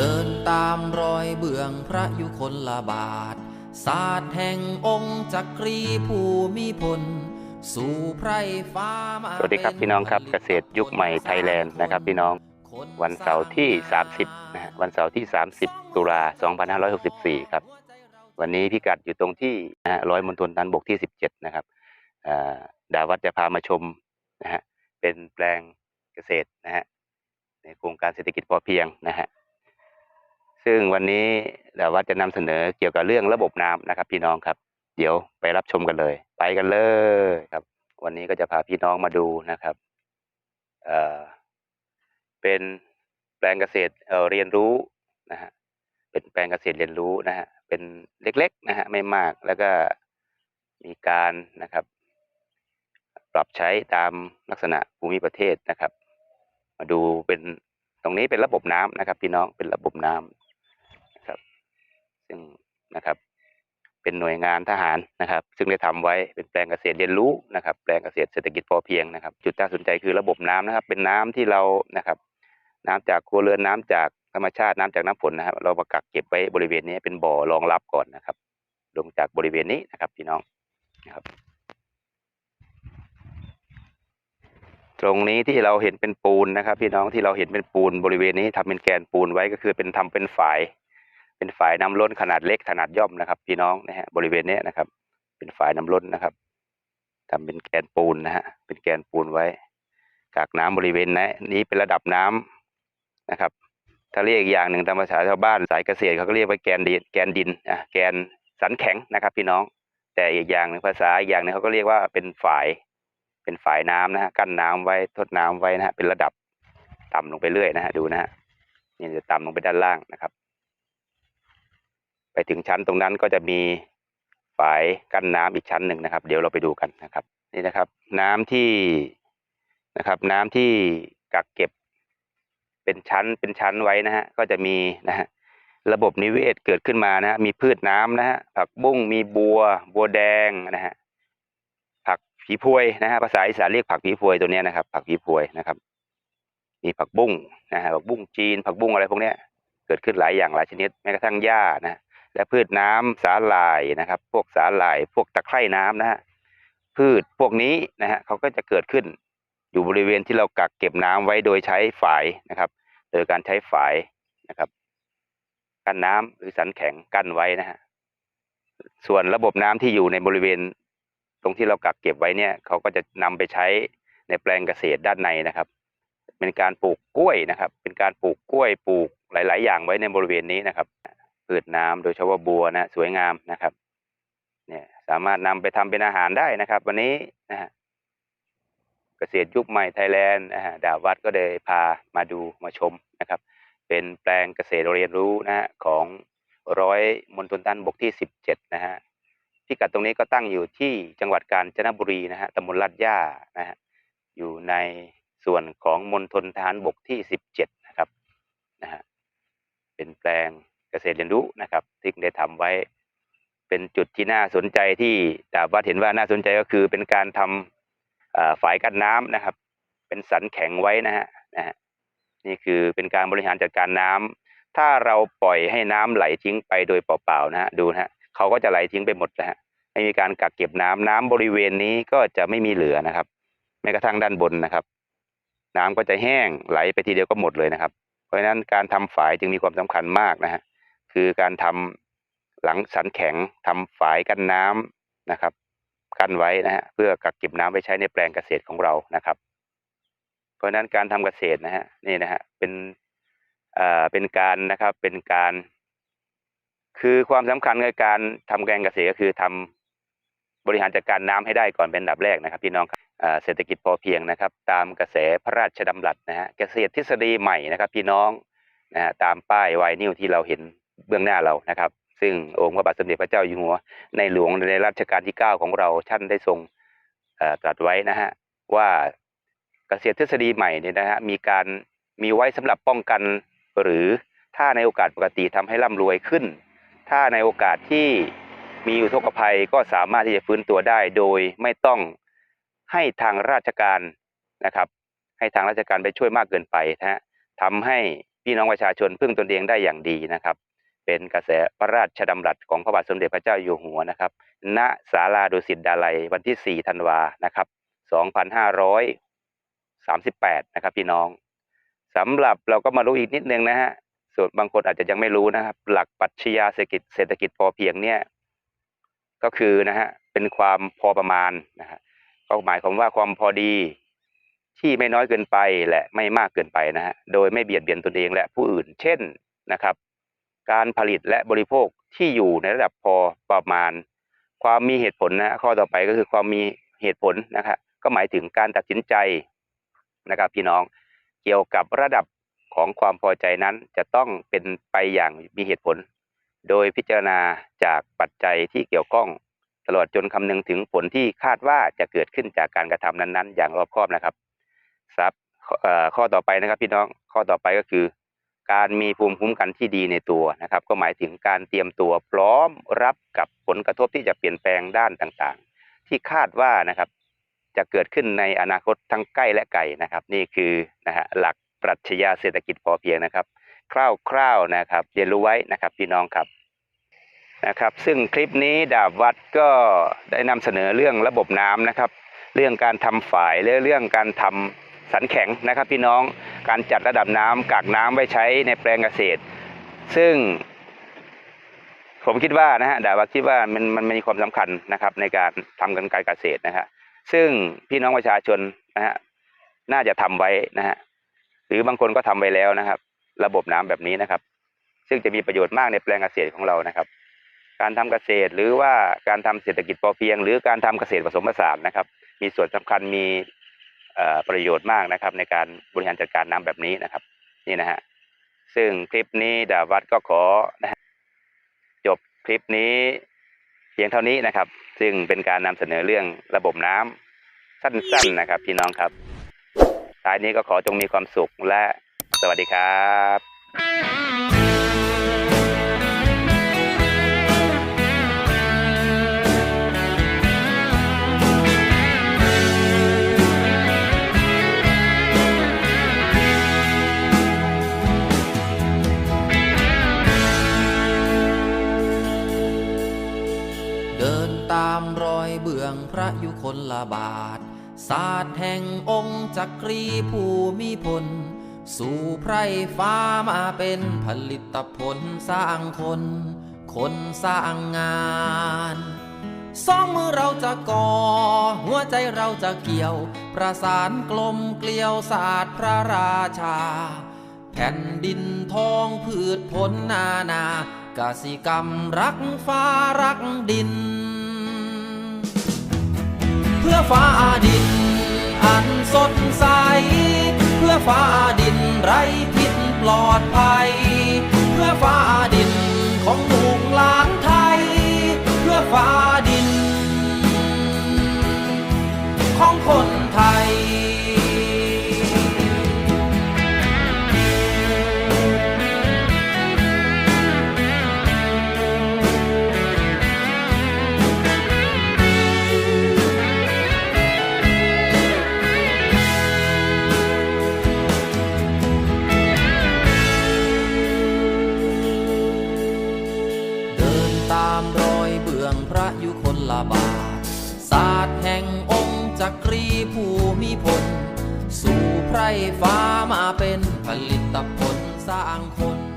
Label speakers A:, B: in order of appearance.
A: เดินตามรอยเบื้องพระยุคลบาท ศาสตร์แห่งองค์จักรีภูมิพล สู่ไพรฟ้ามา
B: สวัสดีครับพี่น้องครับเกษตรยุคใหม่ไทยแลนด์นะครับพี่น้องวันเสาร์ที่ 30นะฮะวันเสาร์ที่ 30 ตุลา 2564 ครับ วันนี้พิกัดอยู่ตรงที่นะฮะร้อยมณฑลทหารบกที่ 17 นะครับอ่าดาวัดจะพามาชมนะฮะเป็นแปลงเกษตรนะฮะในโครงการเศรษฐกิจพอเพียงนะฮะ ซึ่งวันนี้ดาวัดจะนำเสนอเกี่ยวกับเรื่องระบบน้ำนะครับ พี่น้องครับ เดี๋ยวไปรับชมกันเลย ไปกันเลยครับ วันนี้ก็จะพาพี่น้องมาดูนะครับเอ่อเป็นแปลงเกษตรเอ่อเรียนรู้นะฮะเป็นแปลงเกษตรเรียนรู้นะฮะเป็นเล็กๆนะฮะไม่มากแล้วก็มีการนะครับ ปรับใช้ตามลักษณะภูมิประเทศนะครับ มาดูเป็นตรงนี้เป็นระบบน้ำนะครับ พี่น้องเป็นระบบน้ำนะครับ ซึ่งนะครับ เป็นหน่วยงานทหารนะครับ ซึ่งได้ทำไว้เป็นแปลงเกษตรเรียนรู้นะครับ แปลงเกษตรเศรษฐกิจพอเพียงนะครับ จุดน่าสนใจคือระบบน้ำนะครับ เป็นน้ำที่เรานะครับ น้ำจากครัวเรือนน้ำจากธรรมชาติน้ำจากน้ำฝนนะครับ เรามากักเก็บไว้บริเวณนี้เป็นบ่อรองรับก่อนนะครับ ลงจากบริเวณนี้นะครับพี่น้องนะครับตรงนี้ที่เราเห็นเป็นปูนนะครับ พี่น้องที่เราเห็นเป็นปูนบริเวณนี้ทำเป็นแกนปูนไว้ก็คือเป็นทำเป็นฝาย เป็นฝายน้ำล้นขนาดเล็กขนาดย่อมนะครับ พี่น้องนะฮะบริเวณเนี้ยนะครับ เป็นฝายน้ำล้นนะครับทำเป็นแกนปูนนะฮะเป็นแกนปูนไว้กากน้ำบริเวณนี้นี้เป็นระดับน้ำนะครับ ถ้าเรียกอีกอย่างหนึ่งตามภาษาชาวบ้านสายเกษตรเขาก็เรียกว่าแกนดินแกนดินอะแกนสันแข็งนะครับ พี่น้อง แต่อีกอย่างหนึ่งภาษาอีกอย่างหนึงเขาก็เรียกว่าเป็นฝาย เป็นฝายน้ำนะฮะกั้นน้ำไว้ทดน้ำไว้นะฮะเป็นระดับต่ำลงไปเรื่อยนะฮะดูนะฮะนี่จะต่ำลงไปด้านล่างนะครับ ไปถึงชั้นตรงนั้นก็จะมีฝายกั้นน้ำอีกชั้นหนึ่งนะครับ เดี๋ยวเราไปดูกันนะครับ นี่นะครับ น้ำที่นะครับ น้ำที่กักเก็บ เป็นชั้นเป็นชั้นไว้นะฮะก็จะมีนะฮะระบบนิเวศเกิดขึ้นมานะฮะมีพืชน้ำนะฮะผักบุ้งมีบัว บัวแดงนะฮะผักผีพวยนะฮะภาษาอีสานเรียกผักผีพวยตัวเนี้ยนะครับ ผักผีพวยนะครับ มีผักบุ้งนะฮะผักบุ้งจีน ผักบุ้งอะไรพวกเนี้ยเกิดขึ้นหลายอย่างหลายชนิดแม้กระทั่งหญ้านะฮะ และพืชน้ำสาหร่ายนะครับ พวกสาหร่ายพวกตะไคร่น้ำนะฮะพืชพวกนี้นะฮะเขาก็จะเกิดขึ้นอยู่บริเวณที่เรากักเก็บน้ำไว้โดยใช้ฝายนะครับ โดยการใช้ฝายนะครับกั้นน้ำหรือสันแข็งกั้นไว้นะฮะส่วนระบบน้ำที่อยู่ในบริเวณ ตรงที่เรากักเก็บไว้เนี่ยเขาก็จะนำไปใช้ในแปลงเกษตรด้านในนะครับ เป็นการปลูกกล้วยนะครับ เป็นการปลูกกล้วยปลูกหลาย ๆ อย่างไว้ในบริเวณนี้นะครับ พืชน้ำโดยเฉพาะบัวนะ สวยงามนะครับ เนี่ยสามารถนำไปทำเป็นอาหารได้นะครับ วันนี้นะฮะเกษตรยุคใหม่ไทยแลนด์นะฮะดาวัดก็เลยพามาดูมาชมนะครับ เป็นแปลงเกษตรเรียนรู้นะฮะของร้อยมณฑลทหารบกที่สิบเจ็ดนะฮะพิกัดตรงนี้ก็ตั้งอยู่ที่จังหวัดกาญจนบุรีนะฮะตำบลลาดย่านะฮะอยู่ในส่วนของมณฑลทหารบกที่สิบเจ็ดนะครับนะฮะเป็นแปลง เกษตรเรียนรู้นะครับที่ได้ทำไว้ เป็นจุดที่น่าสนใจที่ดาบวัดเห็นว่าน่าสนใจก็คือเป็นการทำอ่าฝายกั้นน้ำนะครับ เป็นสันแข็งไว้นะฮะนะฮะนี่คือเป็นการบริหารจัดการน้ำถ้าเราปล่อยให้น้ำไหลทิ้งไปโดยเปล่าๆนะฮะดูนะฮะเขาก็จะไหลทิ้งไปหมดนะฮะไม่มีการกักเก็บน้ำน้ำบริเวณนี้ก็จะไม่มีเหลือนะครับแม้กระทั่งด้านบนนะครับ น้ำก็จะแห้งไหลไปทีเดียวก็หมดเลยนะครับ เพราะฉะนั้นการทำฝายจึงมีความสำคัญมากนะฮะ คือการทำหลังสันแข็งทำฝายกั้นน้ำนะครับ กั้นไว้นะฮะเพื่อกักเก็บน้ำไว้ใช้ในแปลงเกษตรของเรานะครับ เพราะฉะนั้นการทำเกษตรนะฮะนี่นะฮะเป็นเอ่อเป็นการนะครับเป็นการ คือความสำคัญในการทำการเกษตรก็คือทำบริหารจัดการน้ำให้ได้ก่อนเป็นดับแรกนะครับพี่น้องเอ่อเศรษฐกิจพอเพียงนะครับ ตามกระแสพระราชดำรัสนะฮะเกษตรทฤษฎีใหม่นะครับ พี่น้องนะฮะตามป้ายไวนิวที่เราเห็น เบื้องหน้าเรานะครับ ซึ่งองค์พระบาทสมเด็จพระเจ้าอยู่หัว ในหลวงในรัชกาลที่ 9 ของเราท่านได้ทรงตรัสไว้นะฮะว่าเกษตรทฤษฎีใหม่เนี่ยนะฮะมีการมีไว้สำหรับป้องกันหรือถ้าในโอกาสปกติทำให้ร่ำรวยขึ้น ถ้าในโอกาสที่มีอุทกภัยก็สามารถที่จะฟื้นตัวได้โดยไม่ต้องให้ทางราชการนะครับ ให้ทางราชการไปช่วยมากเกินไปนะฮะทำให้พี่น้องประชาชนพึ่งตนเองได้อย่างดีนะครับ เป็นกระแสพระราชดำรัสของพระบาทสมเด็จพระเจ้าอยู่หัวนะครับ ณศาลาดุสิตดาลัยวันที่ 4 ธันวานะครับ 2538 นะครับพี่น้องสำหรับเราก็มารู้อีกนิดนึงนะฮะ ส่วนบางคนอาจจะยังไม่รู้นะครับ หลักปัชญาเศรษฐกิจเศรษฐกิจพอเพียงเนี่ยก็คือนะฮะเป็นความพอประมาณนะฮะก็หมายความว่าความพอดีที่ไม่น้อยเกินไปและไม่มากเกินไปนะฮะ โดยไม่เบียดเบียนตนเองและผู้อื่น เช่นนะครับ การผลิตและบริโภคที่อยู่ในระดับพอประมาณ ความมีเหตุผลนะข้อต่อไปก็คือความมีเหตุผลนะครับก็หมายถึงการตัดสินใจนะครับพี่น้องเกี่ยวกับระดับของความพอใจนั้นจะต้องเป็นไปอย่างมีเหตุผล โดยพิจารณาจากปัจจัยที่เกี่ยวข้องตลอดจนคำนึงถึงผลที่คาดว่าจะเกิดขึ้นจากการกระทำนั้น ๆ อย่างรอบคอบนะครับครับข้อต่อไปนะครับพี่น้องข้อต่อไปก็คือ การมีภูมิคุ้มกันที่ดีในตัวนะครับ ก็หมายถึงการเตรียมตัวพร้อมรับกับผลกระทบที่จะเปลี่ยนแปลงด้านต่างๆ ที่คาดว่านะครับจะเกิดขึ้นในอนาคตทั้งใกล้และไกลนะครับ นี่คือนะฮะหลักปรัชญาเศรษฐกิจพอเพียงนะครับ คร่าวๆนะครับเรียนรู้ไว้นะครับพี่น้องครับนะครับ ซึ่งคลิปนี้ดาบวัดก็ได้นำเสนอเรื่องระบบน้ำนะครับ เรื่องการทำฝายและเรื่องการทำ สันแข็งนะครับพี่น้องการจัดระดับน้ำกักน้ำไว้ใช้ในแปลงเกษตร ซึ่ง ผมคิดว่านะฮะดาบวัดคิดว่ามันมันมีความสำคัญนะครับ ในการทำกันการเกษตรนะฮะซึ่งพี่น้องประชาชนนะฮะน่าจะทำไว้นะฮะหรือบางคนก็ทำไว้แล้วนะครับ ระบบน้ำแบบนี้นะครับ ซึ่งจะมีประโยชน์มากในแปลงเกษตรของเรานะครับ การทำเกษตรหรือว่าการทำเศรษฐกิจพอเพียง หรือการทำเกษตรผสมผสานนะครับ มีส่วนสำคัญมี ประโยชน์มากนะครับ ในการบริหารจัดการน้ำแบบนี้นะครับ นี่นะฮะซึ่งคลิปนี้ดาวัดก็ขอนะฮะจบคลิปนี้เพียงเท่านี้นะครับ ซึ่งเป็นการนำเสนอเรื่องระบบน้ำสั้นๆนะครับ พี่น้องครับท้ายนี้ก็ขอจงมีความสุขและสวัสดีครับ
A: ศาสตร์แห่งองค์จักรีภูมิพล สู่ไพรฟ้ามาเป็นผลิตผลสร้างคน คนสร้างงานสองมือเราจะก่อ หัวใจเราจะเกี่ยว ประสานกลมเกลียวศาสตร์พระราชา แผ่นดินทองพืชผลนานากสิกรรมรักฟ้ารักดิน พื่อฟ้าดิน อันสดใส เพื่อฟ้าดินไร้พิษปลอดภัย เพื่อฟ้าดินของลูกหลานไทย เพื่อฟ้าดิน ของคน บาทศาสตร์แห่งองค์จักรีผู้มีพล สู่ไพรฟ้ามาเป็นผลิตผลสร้างคน